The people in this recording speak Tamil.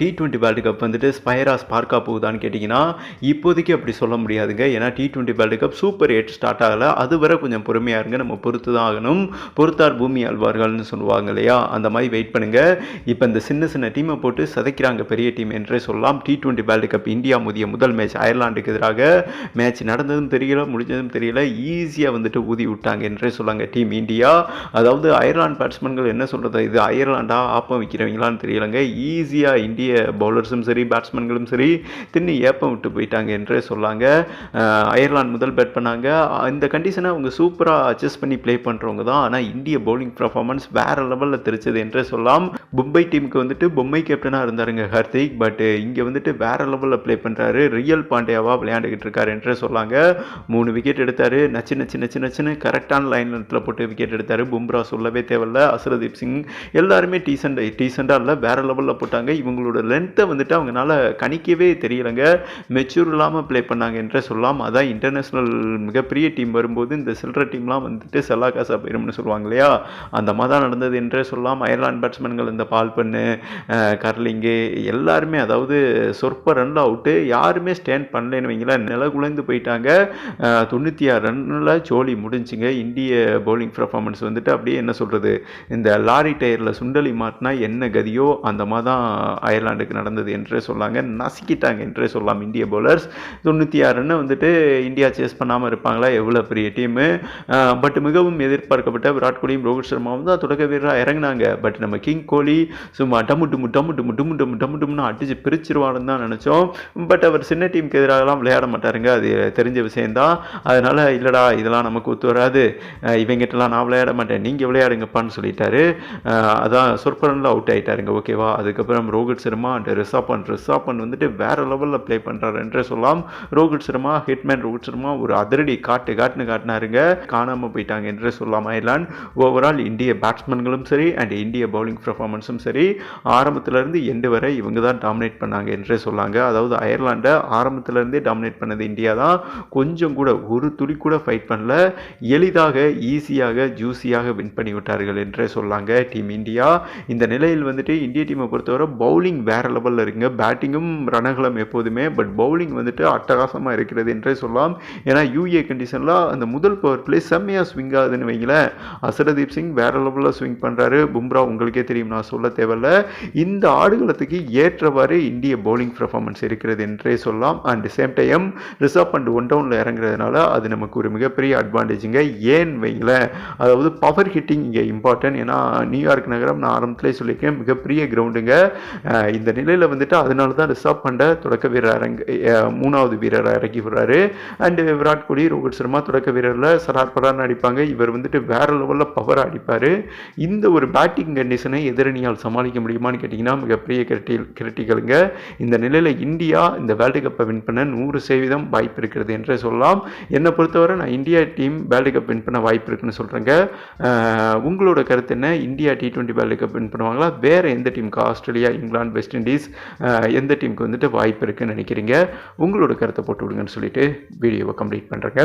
டி டுவெண்ட்டி வேர்ல்டு கப் வந்துட்டு ஸ்பைரா ஸ்பார்க்கா போகுதான்னு கேட்டிங்கன்னா இப்போதைக்கு அப்படி சொல்ல முடியாதுங்க. ஏன்னா T twenty world cup super eight start ஆகலை. அது வரை கொஞ்சம் பொறுமையாக இருங்க. நம்ம பொறுத்து தான் ஆகணும். பொறுத்தார் பூமி ஆழ்வார்கள்னு சொல்லுவாங்க இல்லையா? அந்த மாதிரி வெயிட் பண்ணுங்கள் இப்போ இந்த சின்ன சின்ன டீமை போட்டு சதைக்கிறாங்க பெரிய டீம் என்றே சொல்லலாம். T twenty world cup India முதிய முதல் மேட்ச் அயர்லாண்டுக்கு எதிராக மேட்ச் நடந்ததும் தெரியல முடிஞ்சதும் தெரியல. ஈஸியாக வந்துட்டு ஊதி விட்டாங்க என்றே சொல்லாங்க டீம் இந்தியா. அதாவது அயர்லாந்து பேட்ஸ்மேன்கள் என்ன சொல்கிறது இது அயர்லாண்டா ஆப்பம் வைக்கிறவங்களான்னு தெரியலங்க. ஈஸியாக இந்தியா பவுலர்ஸும் சரி பேட்ஸ்மேன்களும் சரி தின்னு ஏப்பம் விட்டு போயிட்டாங்க என்றே சொல்லாங்க. அயர்லாந்து முதல் பேட் பண்ணாங்க. இந்த கண்டிஷனை அவங்க சூப்பராக அட்ஜஸ்ட் பண்ணி ப்ளே பண்ணுறவங்க தான். ஆனால் இந்திய பவுலிங் பர்ஃபார்மன்ஸ் வேறு லெவலில் தெரிச்சது என்றே சொல்லலாம் மும்பை டீமுக்கு வந்துட்டு பொம்மை கேப்டனாக இருந்தாருங்க ஹர்திக். பட் இங்கே வந்துட்டு வேறு லெவலில் ப்ளே பண்ணுறாரு ரியல் பாண்டியாவாக விளையாண்டுக்கிட்டு இருக்காரு என்றே சொல்லாங்க. மூணு விக்கெட் எடுத்தார். நச்சு நச்சு நச்சு நச்சுன்னு கரெக்டான லைன் போட்டு விக்கெட் எடுத்தார். பும்ரா சொல்லவே தேவையில்ல. அசரதீப் சிங் எல்லாருமே டீசெண்ட் டீசெண்டாக இல்லை வேறு லெவலில் போட்டாங்க. இவங்களோட லென்த்தை வந்துட்டு அவங்களால கணிக்கவே தெரியலைங்க. மெச்சூர் இல்லாமல் ப்ளே பண்ணாங்க என்றே சொல்லலாம். அதான் இன்டர்நேஷ்னல் மிகப்பெரிய டீம் வரும்போது இந்த சில்லற டீம்லாம் வந்துட்டு செல்லா காசா போயிரும்னு சொல்லுவாங்க இல்லையா? அந்த மாதிரி தான் நடந்தது என்றே சொல்லலாம். அயர்லாந்து பேட்ஸ்மேன்கள் இந்த பால் பண்ணு கர்லிங்கு எல்லாருமே அதாவது சொற்ப ரன்ல அவுட்டு யாருமே ஸ்டேண்ட் பண்ணலன்னு வைங்களேன். நில குலைந்து போயிட்டாங்க. தொண்ணூற்றி ஆறு ரன்னில் ஜோலி முடிஞ்சுங்க. இந்திய பவுலிங் பர்ஃபார்மன்ஸ் வந்துட்டு அப்படியே என்ன சொல்கிறது இந்த லாரி டயரில் சுண்டலி மாட்டினா என்ன கதியோ அந்த மாதிரி தான் அயர்லாண்டுக்கு நடந்தது என்றே சொல்லாங்க. நசுக்கிட்டாங்க என்றே சொல்லலாம் இந்திய பவுலர்ஸ் தொண்ணூற்றி ஆறுன்னு வந்துட்டு இந்தியா சேஸ் பண்ணாமல் இருப்பாங்களா? எவ்வளோ பெரிய டீமு பட் மிகவும் எதிர்பார்க்கப்பட்ட விராட் கோலியும் ரோஹித் சர்மாவும் தான் தொடக்க வீரராக இறங்குனாங்க. பட் நம்ம கிங் கோலி சும்மா டம்மு டும்மு டம்மு டும்மு டும்மு டும்மு டம்மு டும்னு அடிச்சு பிரிச்சிருவான்னு தான் நினச்சோம். பட் அவர் சின்ன டீமுக்கு எதிராகலாம் விளையாட மாட்டாருங்க. அது தெரிஞ்ச விஷயந்தான் அதனால் இல்லைடா இதெல்லாம் நமக்கு ஒத்து வராது. இவங்கிட்டலாம் நான் விளையாட மாட்டேன். நீங்கள் விளையாடுங்கப்பான்னு சொல்லிட்டாரு. அதான் சொற்பரனில் அவுட் ஆயிட்டாருங்க. ஓகேவா அதுக்கப்புறம் ரோஹித் சர்மா அண்ட் ரிஷாப்பன் ரிஷாப்பன் வந்துட்டு வேற லெவலில் ப்ளே பண்ணுறாரு என்றே சொல்லலாம். ரோஹித் சர்மா ஹிட்மேன் ரோஹித் சர்மா ஒரு அதிரடி காட்டு காட்டுன்னு காட்டினாருங்க. காணாமல் போயிட்டாங்க என்றே சொல்லலாம் அயர்லாண்ட் ஓவரால் இந்திய பேட்ஸ்மேன்களும் சரி அண்ட் இந்திய பவுலிங் பர்ஃபார்மன்ஸும் சரி ஆரம்பத்திலேருந்து எண்டு வரை இவங்க தான் டாமினேட் பண்ணாங்க என்றே சொல்லாங்க. அதாவது அயர்லாண்டை ஆரம்பத்திலேருந்தே டாமினேட் பண்ணது இந்தியா தான் கொஞ்சம் கூட ஒரு துளி கூட ஃபைட் பண்ணல. எளிதாக ஈஸியாக ஜூஸியாக வின் பண்ணி விட்டார்கள் என்றே சொல்லாங்க டீம் இந்தியா. இந்த நிலையில் வந்துட்டு இந்திய டீமை பொறுத்தவரை பவுலிங் வேற லெவலில் இருக்குங்க. பேட்டிங்கும் ரணகலம் எப்போதுமே பட் பவுலிங் வந்துட்டு அட்டகாசமாக இருக்கிறது என்றே சொல்லலாம். ஏன்னா யூஏ கண்டிஷனில் அந்த முதல் பவர் பிளே செம்மையாக ஸ்விங் ஆகுதுன்னு வைங்களேன். அசரதீப் சிங் வேற லெவலில் ஸ்விங் பண்ணுறாரு பும்ரா உங்களுக்கே தெரியும் நான் சொல்ல தேவையில்ல. இந்த ஆடுகளத்துக்கு ஏற்றவாறு இந்திய பவுலிங் பர்ஃபார்மன்ஸ் இருக்கிறது என்றே சொல்லலாம். And same time reserve and one டவுனில் இறங்குறதுனால அது நமக்கு ஒரு மிகப்பெரிய அட்வான்டேஜுங்க ஏன் வைங்களேன்? அதாவது பவர் ஹிட்டிங் இங்கே இம்பார்ட்டன்ட் ஏன்னா நியூயார்க் நகரம் நான் ஆரம்பத்திலே சொல்லியிருக்கேன் மிகப்பெரிய கிரவுண்டுங்க இந்த நிலையில் வந்துட்டு அதனால தான் ரிசர்வ் பண்ண தொடக்க வீரர் இறங்க மூணாவது வீரரை இறக்கி விடுறாரு. அண்டு விராட் கோலி ரோஹித் சர்மா தொடக்க வீரரில் சரார் படார்னு அடிப்பாங்க. இவர் வந்துட்டு வேறு லெவலில் பவர் அடிப்பார். இந்த ஒரு பேட்டிங் கண்டிஷனை எதிரணியால் சமாளிக்க முடியுமான்னு கேட்டிங்கன்னா மிகப்பெரிய கிரிட்டி கிரிட்டிக்கலுங்க இந்த நிலையில் இந்தியா இந்த வேர்ல்டு கப்பை வின் பண்ண நூறு சதவீதம் வாய்ப்பு இருக்கிறது என்றே சொல்லலாம். என்னை பொறுத்தவரை நான் India team world cup win பண்ண வாய்ப்பு இருக்குன்னு சொல்கிறேங்க உங்களோட கருத்து என்ன? India T twenty world cup win பண்ணுவாங்களா? வேறு எந்த டீமுக்கு ஆஸ்திரேலியா இங்கிலாந்து வெஸ்ட் இண்டீஸ் எந்த டீமுக்கு வந்துட்டு வாய்ப்பு இருக்குன்னு நினைக்கிறீங்க? உங்களோட கருத்தை போட்டு விடுங்கன்னு சொல்லிட்டு வீடியோவை கம்ப்ளீட் பண்ணுறேங்க